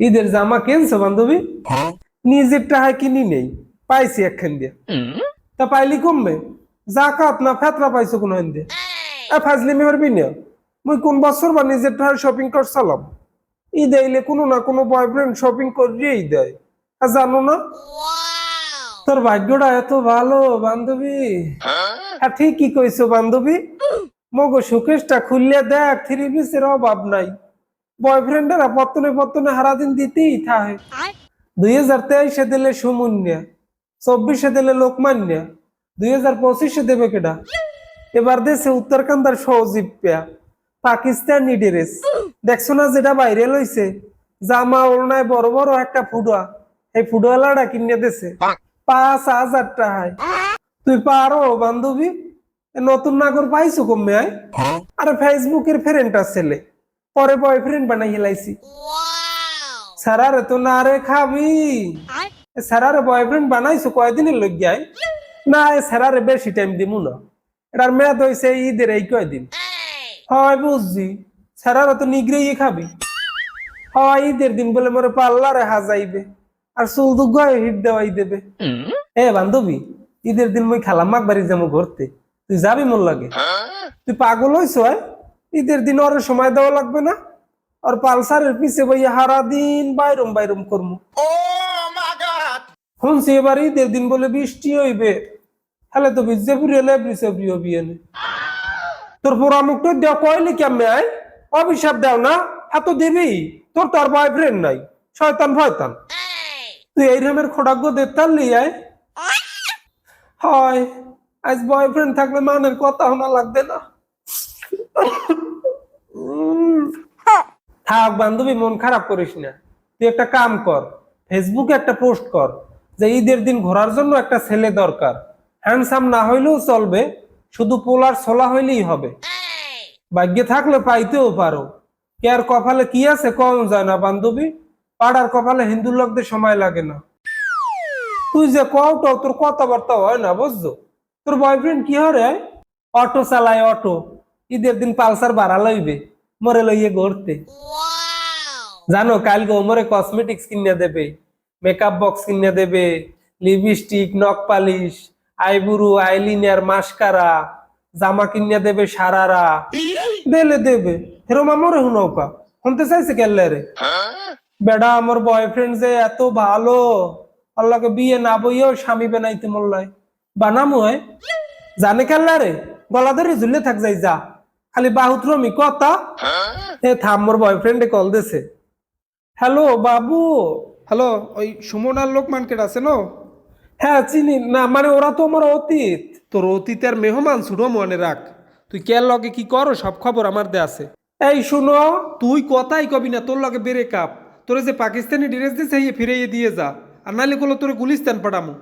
ঈদের জামা কিনছো বান্ধবী? নিজের টাকা কিনি নেই পাইছি একখান দিয়ে। তা পাইলি কমবে? জাকাত না ফেতরা পাইছো কোন হান দিয়ে ফাজলি মেহর বিনিয়া মুই কোন বছর বা নিজের টাকা শপিং করছিলাম? ঈদ আইলে কোনো না কোনো বয়ফ্রেন্ড শপিং করিয়েই দেয়। আর জানো না? তোর ভাগ্যটা এত ভালো বান্ধবী। হ্যাঁ? ঠিকই কইছো বান্ধবী। মগো সুকেশটা খুললে দেখ থ্রি পিসের অভাব নাই। বয়ফ্রেন্ডেরা পত্তনে পত্তনে হারাদিন দিতেই থাকে দুই হাজার তেইশে দিলে সুমুন্যা চব্বিশে দিলে লোকমান্যা দুই হাজার পঁচিশে দেবে কেডা? এবার দেশে উত্তরকান্দার সহজীব পেয়া পাকিস্তানি ড্রেস। দেখছ না যেটা বাইরে লইছে? জামা ওড়নায় বড় বড় একটা ফুডুয়া। এই ফুডওয়ালাটা কিনে দেছে। পাঁচ হাজার টাকায়। তুই পারো বান্ধবী? নতুন নাগর পাইছো কমে আয়। আরে ফেসবুকের ফ্রেন্ডটা ছেলে। পরে বয়ফ্রেন্ড বানাই হেলাইছি সারারে তো না রে খাবি সারারে বয়ফ্রেন্ড বানাইছো কয়দিনের লগ যায় না সারারে বেশি টাইম দিমু না। এটার মেয়াদ হইছে ঈদের এই কয়দিন। হয় বুঝছি সারারে তো নিগড়েই খাবি। হয় ঈদের দিন বলে মোরে পাল্লারে হাজাইবে আর চুল দুগ হিট দেওয়াই দেবে। এ বান্ধবী ঈদের দিন মুই খালাম মাক বাড়ি যাব ঘুরতে। তুই যাবি মোর লাগে? তুই পাগল হইছ হয়? ঈদের দিন ওর সময় দেওয়া লাগবে না। আর পালসারের পিছে বইয়া হারা দিন বাইরম বাইরম করমু। শুনছি এবার ঈদের দিন বলে বৃষ্টি হইবে। তাহলে তো ভিজে পুরিয়ে বৃষে প্রিয় বিয়ে তোর পরামুখটা দেওয়া কয়লি কেমনে আয় অভিশাপ দাও না এত দিবি। তোর তো আর বয়ফ্রেন্ড নাই। শয়তান ভয়তান তুই এই রকমের খোড়াগ্য দেখতালি আয় হয় আজ বয়ফ্রেন্ড থাকলে মানের কথা শোনা লাগবে না। থাক বান্ধবী, মন খারাপ করিস না। তুই একটা কাম কর, ফেসবুকে একটা পোস্ট কর যে ঈদের দিন ঘোরার জন্য একটা ছেলে দরকার। হ্যান্ডসাম না হইলেও চলবে, শুধু পোলার সোলা হইলেই হবে। ভাগ্যে থাকলে পাইতেও পারো। কে আর কপালে কি আছে কম যায় না বান্ধবী, পাড়ার কপালে হিন্দু লোকদের সময় লাগে না। তুই যে কওটাও তোর কথাবার্তা হয় না, বুঝছ? তোর বয়ফ্রেন্ড কি হরে অটো চালায় অটো, ঈদের দিন পালসার ভাড়া লইবে, মরে লইয়ে ঘুরতে। জানো কালকে ওমরে কসমেটিক্স কিনে দেবে মেকআপ বক্স কিনে দেবে লিপস্টিক নখ পালিশ আইবুরু আইলিনার মাস্কারা জামা কিনে দেবে সারারা। দেলে দেবে। হেরো মামরে হুনৌকা শুনতে চাইছে কেল্লে রে? বেডা আমার বয়ফ্রেন্ড যে এত ভালো। আল্লাহকে বিয়ে না বইয়েও স্বামী বানাইতে মোল্লায় বানামু হয়? জানে কেল্লা রে? গলা ধরে ঝুলে থাক যাই যা। খালি বাহুত্রমি কথা। এ থাম মোর বয়ফ্রেন্ডে কল দিছে। হ্যালো বাবু। হ্যালো ওই সুমন আর লোকমান কেট আছে নো? হ্যাঁ চিনি। না মানে ওরা তো আমার অতীত। তোর অতীতের মেহমান ছুটো মনে রাখ। তুই কে লগে কি করো সব খবর আমার দে আছে। এই শুনো। তুই কথাই কবি না তোর লগে বেড়ে কাপ। তোরে যে পাকিস্তানি ড্রেস দিছে ফিরাইয়ে দিয়ে যা। আর নাহলে গুলো তোর গুলিস্তান পাঠামু।